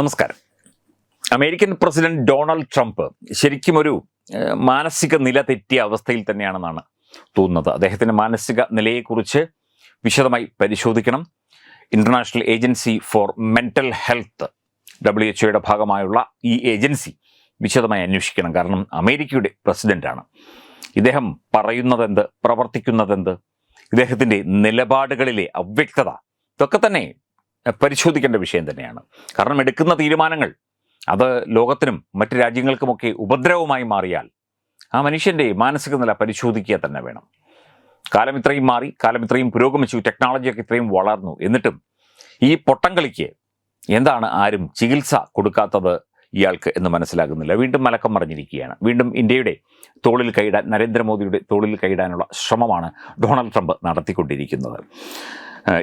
നമസ്കാരം. American president Donald Trump ശരിക്കും ഒരു മാനസിക നില തെറ്റിയ അവസ്ഥയിൽ തന്നെയാണെന്നാണ് തോന്നുന്നത്. അദ്ദേഹത്തിന്റെ മാനസിക നിലയെക്കുറിച്ച് വിശദമായി പരിശോധിക്കണം. International agency for mental health W H ഒയുടെ ഭാഗമായുള്ള ഈ ഏജൻസി വിശദമായി അന്വേഷിക്കണം. കാരണം അമേരിക്കയുടെ പ്രസിഡന്റാണ് ഇദ്ദേഹം പറയുന്നതെന്ത് പ്രവർത്തിക്കുന്നതെന്ത് ഇദ്ദേഹത്തിന്റെ നിലപാടുകളിലെ അവ്യക്തത ഇതൊക്കെ തന്നെ പരിശോധിക്കേണ്ട വിഷയം തന്നെയാണ്. കാരണം എടുക്കുന്ന തീരുമാനങ്ങൾ അത് ലോകത്തിനും മറ്റ് രാജ്യങ്ങൾക്കുമൊക്കെ ഉപദ്രവമായി മാറിയാൽ ആ മനുഷ്യന്റെ മാനസിക നില പരിശോധിക്കുക തന്നെ വേണം. കാലം ഇത്രയും മാറി കാലം ഇത്രയും പുരോഗമിച്ചു ടെക്നോളജിയൊക്കെ ഇത്രയും വളർന്നു. എന്നിട്ടും ഈ പൊട്ടംകളിക്ക് എന്താണ് ആരും ചികിത്സ കൊടുക്കാത്തത് ഇയാൾക്ക് എന്ന് മനസ്സിലാകുന്നില്ല. വീണ്ടും മലക്കം മറിഞ്ഞിരിക്കുകയാണ്. വീണ്ടും ഇന്ത്യയുടെ തോളിൽ കൈയിടാൻ നരേന്ദ്രമോദിയുടെ തോളിൽ കൈയിടാനുള്ള ശ്രമമാണ് ഡൊണാൾഡ് ട്രംപ് നടത്തിക്കൊണ്ടിരിക്കുന്നത്.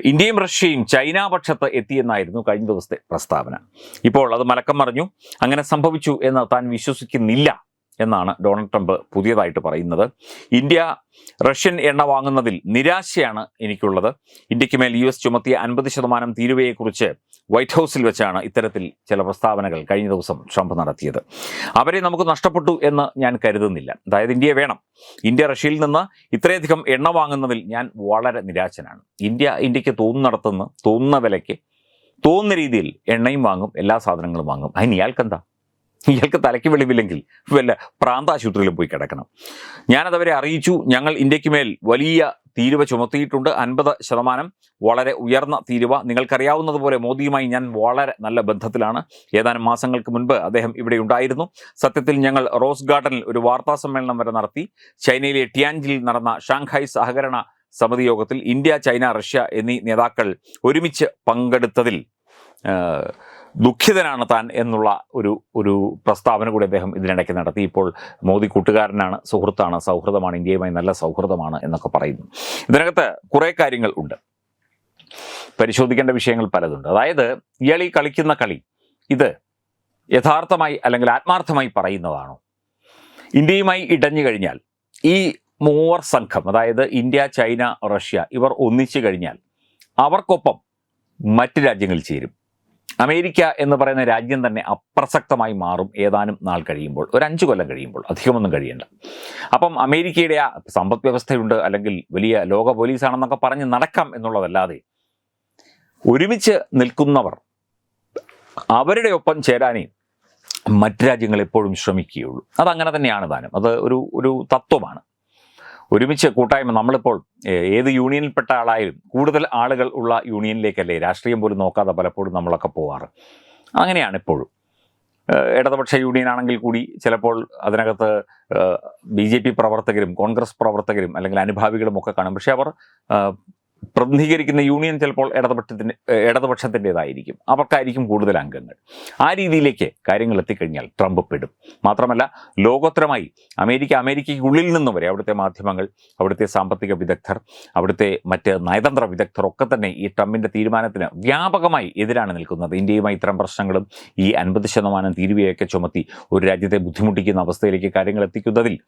ഇന്ത്യയും റഷ്യയും ചൈന പക്ഷത്ത് എത്തിയെന്നായിരുന്നു കഴിഞ്ഞ ദിവസത്തെ പ്രസ്താവന. ഇപ്പോൾ അത് മലക്കം മറിഞ്ഞു. അങ്ങനെ സംഭവിച്ചു എന്ന് താൻ വിശ്വസിക്കുന്നില്ല. എന്നാണ് ഡൊണാൾഡ് ട്രംപ് പുതിയതായിട്ട് പറയുന്നത്. ഇന്ത്യ റഷ്യൻ എണ്ണ വാങ്ങുന്നതിൽ നിരാശയാണ് എനിക്കുള്ളത്. ഇന്ത്യയ്ക്ക് മേൽ യു എസ് ചുമത്തിയ അൻപത് ശതമാനം തീരുവയെക്കുറിച്ച് വൈറ്റ് ഹൗസിൽ വെച്ചാണ് ഇത്തരത്തിൽ ചില പ്രസ്താവനകൾ കഴിഞ്ഞ ദിവസം ട്രംപ് നടത്തിയത്. അവരെ നമുക്ക് നഷ്ടപ്പെട്ടു എന്ന് ഞാൻ കരുതുന്നില്ല. അതായത് ഇന്ത്യയെ വേണം. ഇന്ത്യ റഷ്യയിൽ നിന്ന് ഇത്രയധികം എണ്ണ വാങ്ങുന്നതിൽ ഞാൻ വളരെ നിരാശനാണ്. ഇന്ത്യ ഇന്ത്യയ്ക്ക് തോന്നുന്നിടത്തുനിന്ന് തോന്നുന്ന വിലയ്ക്ക് തോന്നുന്ന രീതിയിൽ എണ്ണയും വാങ്ങും എല്ലാ സാധനങ്ങളും വാങ്ങും. അതിന് ഇയാൾക്കെന്താ? ഇയാൾക്ക് തലയ്ക്ക് വെളിവില്ലെങ്കിൽ വല്ല പ്രാന്താശുപത്രിയിലും പോയി കിടക്കണം. ഞാനതവരെ അറിയിച്ചു. ഞങ്ങൾ ഇന്ത്യയ്ക്ക് മേൽ വലിയ തീരുവ ചുമത്തിയിട്ടുണ്ട്. അൻപത് ശതമാനം വളരെ ഉയർന്ന തീരുവ. നിങ്ങൾക്കറിയാവുന്നതുപോലെ മോദിയുമായി ഞാൻ വളരെ നല്ല ബന്ധത്തിലാണ്. ഏതാനും മാസങ്ങൾക്ക് മുൻപ് അദ്ദേഹം ഇവിടെ ഉണ്ടായിരുന്നു. സത്യത്തിൽ ഞങ്ങൾ റോസ് ഗാർഡനിൽ ഒരു വാർത്താ സമ്മേളനം വരെ നടത്തി. ചൈനയിലെ ടിയാൻജിൽ നടന്ന ഷാങ്ഹായ് സഹകരണ സമിതി യോഗത്തിൽ ഇന്ത്യ ചൈന റഷ്യ എന്നീ നേതാക്കൾ ഒരുമിച്ച് പങ്കെടുത്തതിൽ ദുഃഖിതനാണ് താൻ എന്നുള്ള ഒരു ഒരു പ്രസ്താവന കൂടി അദ്ദേഹം ഇതിനിടയ്ക്ക് നടത്തി. ഇപ്പോൾ മോദി കൂട്ടുകാരനാണ് സുഹൃത്താണ് സൗഹൃദമാണ് ഇന്ത്യയുമായി നല്ല സൗഹൃദമാണ് എന്നൊക്കെ പറയുന്നു. ഇതിനകത്ത് കുറേ കാര്യങ്ങൾ ഉണ്ട്. പരിശോധിക്കേണ്ട വിഷയങ്ങൾ പലതുണ്ട്. അതായത് ഇയാൾ ഈ കളിക്കുന്ന കളി ഇത് യഥാർത്ഥമായി അല്ലെങ്കിൽ ആത്മാർത്ഥമായി പറയുന്നതാണോ? ഇന്ത്യയുമായി ഇടഞ്ഞു കഴിഞ്ഞാൽ ഈ മൂവർ സംഘം അതായത് ഇന്ത്യ ചൈന റഷ്യ ഇവർ ഒന്നിച്ചു കഴിഞ്ഞാൽ അവർക്കൊപ്പം മറ്റ് രാജ്യങ്ങൾ ചേരും. അമേരിക്ക എന്ന് പറയുന്ന രാജ്യം തന്നെ അപ്രസക്തമായി മാറും ഏതാനും നാൾ കഴിയുമ്പോൾ. ഒരു അഞ്ച് കൊല്ലം കഴിയുമ്പോൾ. അധികമൊന്നും കഴിയണ്ട. അപ്പം അമേരിക്കയുടെ ആ സമ്പദ് വ്യവസ്ഥയുണ്ട് അല്ലെങ്കിൽ വലിയ ലോക പോലീസാണെന്നൊക്കെ പറഞ്ഞ് നടക്കാം എന്നുള്ളതല്ലാതെ ഒരുമിച്ച് നിൽക്കുന്നവർ അവരുടെ ഒപ്പം ചേരാനേ മറ്റ് രാജ്യങ്ങൾ എപ്പോഴും ശ്രമിക്കുകയുള്ളൂ. അതങ്ങനെ തന്നെയാണ് താനും അത് ഒരു ഒരു തത്വമാണ്. ഒരുമിച്ച് കൂട്ടായ്മ നമ്മളിപ്പോൾ ഏത് യൂണിയനിൽപ്പെട്ട ആളായാലും കൂടുതൽ ആളുകൾ ഉള്ള യൂണിയനിലേക്കല്ലേ രാഷ്ട്രീയം പോലും നോക്കാതെ പലപ്പോഴും നമ്മളൊക്കെ പോവാറ്. അങ്ങനെയാണ് ഇപ്പോഴും. ഇടതുപക്ഷ യൂണിയൻ ആണെങ്കിൽ കൂടി ചിലപ്പോൾ അതിനകത്ത് ബി ജെ പി പ്രവർത്തകരും കോൺഗ്രസ് പ്രവർത്തകരും അല്ലെങ്കിൽ അനുഭാവികളും ഒക്കെ കാണും. പക്ഷേ അവർ പ്രതിനിധീകരിക്കുന്ന യൂണിയൻ ചിലപ്പോൾ ഇടതുപക്ഷത്തിന്റെ ഇടതുപക്ഷത്തിന്റെതായിരിക്കും. അവർക്കായിരിക്കും കൂടുതൽ അംഗങ്ങൾ. ആ രീതിയിലേക്ക് കാര്യങ്ങൾ എത്തിക്കഴിഞ്ഞാൽ ട്രംപ് പെടും. മാത്രമല്ല ലോകോത്തരമായി അമേരിക്ക അമേരിക്കയ്ക്കുള്ളിൽ നിന്നും വരെ അവിടുത്തെ മാധ്യമങ്ങൾ അവിടുത്തെ സാമ്പത്തിക വിദഗ്ധർ അവിടുത്തെ മറ്റ് നയതന്ത്ര വിദഗ്ധർ ഒക്കെ തന്നെ ഈ ട്രംപിന്റെ തീരുമാനത്തിന് വ്യാപകമായി എതിരാണ് നിൽക്കുന്നത്. ഇന്ത്യയുമായി ഇത്തരം പ്രശ്നങ്ങളും ഈ അൻപത് ശതമാനം തീരുവയൊക്കെ ചുമത്തി ഒരു രാജ്യത്തെ ബുദ്ധിമുട്ടിക്കുന്ന അവസ്ഥയിലേക്ക് കാര്യങ്ങൾ എത്തിക്കുന്നതിൽ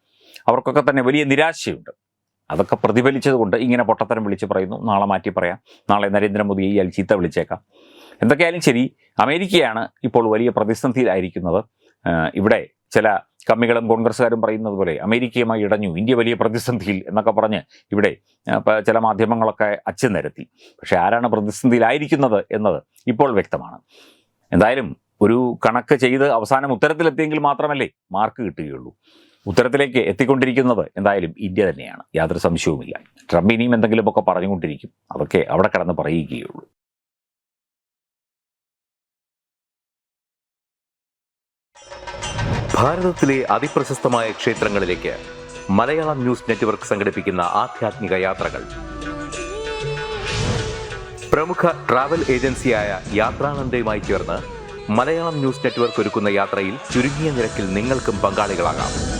അവർക്കൊക്കെ തന്നെ വലിയ നിരാശയുണ്ട്. അതൊക്കെ പ്രതിഫലിച്ചതുകൊണ്ട് ഇങ്ങനെ പൊട്ടത്തരം വിളിച്ച് പറയുന്നു. നാളെ മാറ്റി പറയാം. നാളെ നരേന്ദ്രമോദി ഈ ചീത്ത വിളിച്ചേക്കാം. എന്തൊക്കെയായാലും ശരി അമേരിക്കയാണ് ഇപ്പോൾ വലിയ പ്രതിസന്ധിയിലായിരിക്കുന്നത്. ഇവിടെ ചില കമ്മികളും കോൺഗ്രസ്സുകാരും പറയുന്നത് പോലെ അമേരിക്കയുമായി ഇടഞ്ഞു. ഇന്ത്യ വലിയ പ്രതിസന്ധിയിൽ എന്നൊക്കെ പറഞ്ഞ് ഇവിടെ ചില മാധ്യമങ്ങളൊക്കെ അച്ചു നിരത്തി. പക്ഷേ ആരാണ് പ്രതിസന്ധിയിലായിരിക്കുന്നത് എന്നത് ഇപ്പോൾ വ്യക്തമാണ്. എന്തായാലും ഒരു കണക്ക് ചെയ്ത് അവസാനം ഉത്തരത്തിലെത്തിയെങ്കിൽ മാത്രമല്ലേ മാർക്ക് കിട്ടുകയുള്ളൂ. ഉത്തരത്തിലേക്ക് എത്തിക്കൊണ്ടിരിക്കുന്നത് എന്തായാലും ഇന്ത്യ തന്നെയാണ്. യാതൊരു സംശയവുമില്ല. ട്രംപ് ഇനിയും എന്തെങ്കിലുമൊക്കെ പറഞ്ഞുകൊണ്ടിരിക്കും. അതൊക്കെ അവിടെ കടന്ന് പറയുകയുള്ളൂ. ഭാരതത്തിലെ അതിപ്രശസ്തമായ ക്ഷേത്രങ്ങളിലേക്ക് മലയാളം ന്യൂസ് നെറ്റ്വർക്ക് സംഘടിപ്പിക്കുന്ന ആധ്യാത്മിക യാത്രകൾ. പ്രമുഖ ട്രാവൽ ഏജൻസിയായ യാത്രാനന്ദയുമായി ചേർന്ന് മലയാളം ന്യൂസ് നെറ്റ്വർക്ക് ഒരുക്കുന്ന യാത്രയിൽ ചുരുങ്ങിയ നിരക്കിൽ നിങ്ങൾക്കും പങ്കാളികളാകാം.